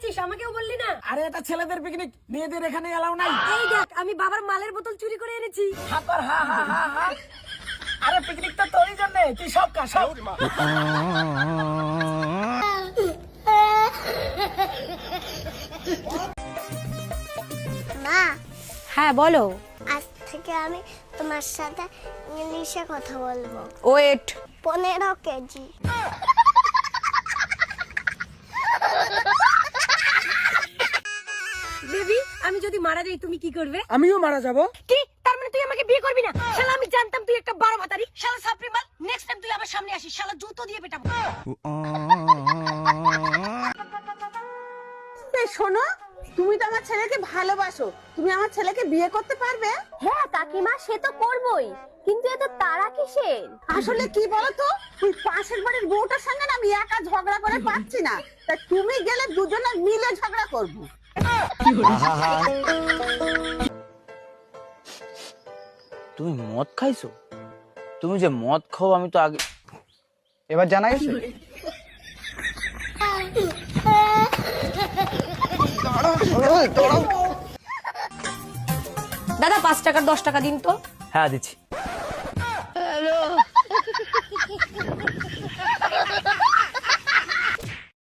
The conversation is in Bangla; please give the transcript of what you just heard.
যাচ্ছিস আমাকেও বললি না? আরে এটা ছেলেদের পিকনিক মেয়েদের এখানে এলাও নাই। এই দেখ আমি বাবার মালের বোতল চুরি করে এনেছি। হা হা হা হা হা। আরে পিকনিক তো তোরই জন্য। তুই সব কা সব। মা। হ্যাঁ বলো। আজ থেকে আমি তোমার সাথে ইংলিশে কথা বলব। ওয়েট পনেরো কেজি। বেবি আমি যদি মারা যাই তুমি কি করবে? আমিও মারা যাব। কি? তার মানে তুই আমাকে বিয়ে করবি না? শালা আমি জানতাম তুই একটা বারো ভাতারি। শালা সাপরি মাল নেক্সট টাইম তুই আমার সামনে আসিস। শালা জুতো দিয়ে পেটাবো। এই শোনো তুমি তো আমার ছেলেকে ভালোবাসো। তুমি আমার ছেলেকে বিয়ে করতে পারবে? হ্যাঁ কাকিমা সে তো করবই। কিন্তু এত তারা কিসের? আসলে কি বলতো? ওই পাশের বাড়ির বউটার সঙ্গে না আমি একা ঝগড়া করে পাচ্ছি না। তা তুমি গেলে দুজনে মিলে ঝগড়া করব। তুমি মদ খাইছো? তুমি যে মদ খাও আমি তো আগে এবার জানা গেছে? দাদা পাঁচ টাকার দশ টাকা দিন তো। হ্যাঁ দিচ্ছি।